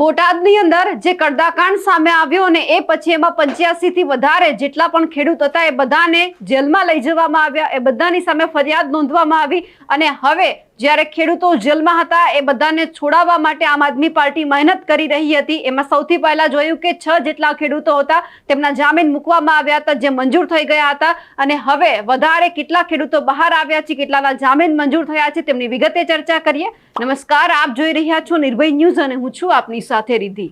બોટાદની અંદર જે કડદાકાંડ સામે આવ્યો અને એ પછી એમાં પંચ્યાસી થી વધારે જેટલા પણ ખેડૂત હતા એ બધાને જેલમાં લઈ જવામાં આવ્યા. એ બધાની સામે ફરિયાદ નોંધવામાં આવી અને હવે જ્યારે ખેડૂતો જેલમાં હતા, એ બધાને છોડાવવા માટે આમ આદમી પાર્ટી મહેનત કરી રહી હતી. એમાં સૌથી પહેલા જોયું કે છ જેટલા ખેડૂતો હતા, તેમના જામીન મૂકવામાં આવ્યા હતા, જે મંજૂર થઈ ગયા હતા. અને હવે વધારે કેટલા ખેડૂતો બહાર આવ્યા છે, કેટલાના જામીન મંજૂર થયા છે, તેમની વિગતે ચર્ચા કરીએ. નમસ્કાર, આપ જોઈ રહ્યા છો નિર્ભય ન્યૂઝ અને હું છું આપની સાથે રિધિ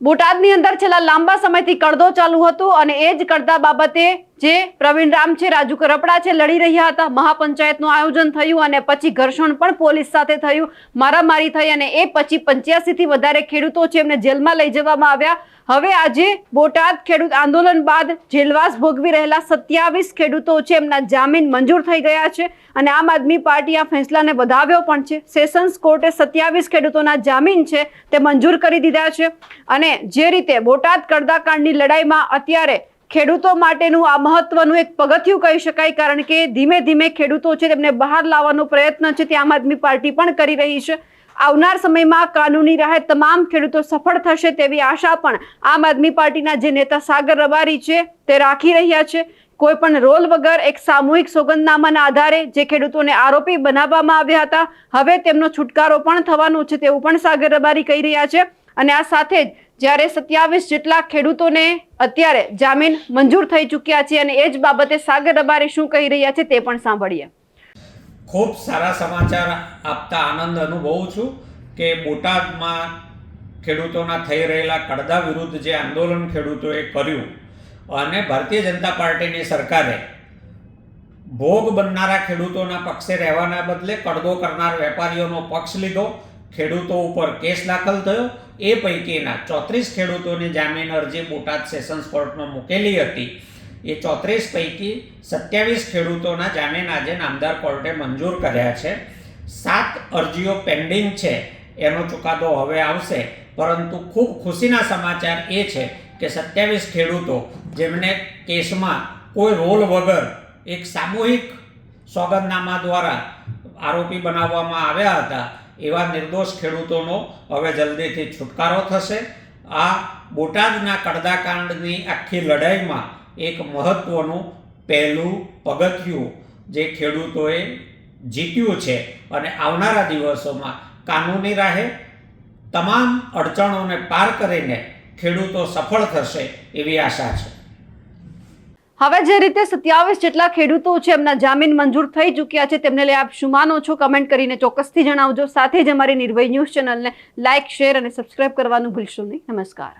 બોટાદની અંદર છેલ્લા લાંબા સમયથી કડદો ચાલુ હતો અને એ જ કડદા બાબતે જે પ્રવીણ રામ છે, રાજુ કરપડા છે, લડી રહ્યા હતા. મહાપંચાયતનું આયોજન થયું અને પછી ઘર્ષણ પણ પોલીસ સાથે થયું. મારામારી થઈ અને એ પછી પંચ્યાસીથી વધારે ખેડૂતો છે, એમને જેલમાં લઈ જવામાં આવ્યા. હવે આજે બોટાદ ખેડૂત આંદોલન બાદ જેલવાસ ભોગવી રહેલા સત્યાવીસ ખેડૂતો છે, એમના જામીન મંજૂર થઈ ગયા છે અને આમ આદમી પાર્ટી આ ફેસલાને વધાવ્યો પણ છે. સેશન્સ કોર્ટે સત્યાવીસ ખેડૂતોના જામીન છે, તે મંજૂર કરી દીધા છે અને જે રીતે બોટાદ કડદાકાંડની લડાઈમાં અત્યારે ખેડૂતો માટેનું આ મહત્વનું એક પગથિયું કહી શકાય, કારણ કે ધીમે ધીમે ખેડૂતો છે તેમને બહાર લાવવાનો પ્રયત્ન છે તે આમ આદમી પાર્ટી પણ કરી રહી છે. આવનાર સમયમાં કાનૂની રાહે તમામ ખેડૂતો સફળ થશે તેવી આશા પણ આમ આદમી પાર્ટીના જે નેતા સાગર રબારી છે, તે રાખી રહ્યા છે. કોઈ પણ રોલ વગર એક સામૂહિક સોગંદનામાના આધારે જે ખેડૂતોને આરોપી બનાવવામાં આવ્યા હતા, હવે તેમનો છુટકારો પણ થવાનો છે તેવું પણ સાગર રબારી કહી રહ્યા છે. અને આ સાથે જ જ્યારે સત્યાવીસ જેટલા ખેડૂતોને અત્યારે જામીન મંજૂર થઈ ચૂક્યા છે અને એ જ બાબતે સાગર રબારી શું કહી રહ્યા છે તે પણ સાંભળીએ. ખૂબ સારા સમાચાર આપતા આનંદ અનુભવું છું કે બોટાદમાં ખેડૂતોના થઈ રહેલા કડદા વિરુદ્ધ જે આંદોલન ખેડૂતોએ કર્યું અને ભારતીય જનતા પાર્ટીની સરકારે ભોગ બનનારા ખેડૂતોના પક્ષે રહેવાના બદલે કડદો કરનાર વેપારીઓનો પક્ષ લીધો ખેડૂતો ઉપર કેસ દાખલ થયો. એ પૈકીના ચોત્રીસ ખેડૂતોની જામીન અરજી બોટાદ સેશન્સ કોર્ટમાં મૂકેલી હતી. એ ચોત્રીસ પૈકી સત્યાવીસ ખેડૂતોના જામીન આજે નામદાર કોર્ટે મંજૂર કર્યા છે. સાત અરજીઓ પેન્ડિંગ છે, એનો ચુકાદો હવે આવશે. પરંતુ ખૂબ ખુશીના સમાચાર એ છે કે સત્યાવીસ ખેડૂતો જેમને કેસમાં કોઈ રોલ વગર એક સામૂહિક સોગંદનામા દ્વારા આરોપી બનાવવામાં આવ્યા હતા એવા નિર્દોષ ખેડૂતોનો હવે જલ્દીથી છુટકારો થશે. આ બોટાદના કડદાકાંડની આખી લડાઈમાં એક મહત્ત્વનું પહેલું પગથિયું જે ખેડૂતોએ જીત્યું છે અને આવનારા દિવસોમાં કાનૂની રાહે તમામ અડચણોને પાર કરીને ખેડૂતો સફળ થશે એવી આશા છે. હવે જે રીતે સત્યાવીસ જેટલા ખેડૂતો છે, એમના જામીન મંજૂર થઈ ચૂક્યા છે, તેમને લઈ આપ શું માનો છો? કમેન્ટ કરીને ચોક્કસથી જણાવજો. સાથે જ અમારી નિર્ભય ન્યૂઝ ચેનલને લાઇક શેર અને સબસ્ક્રાઇબ કરવાનું ભૂલશો નહીં. નમસ્કાર.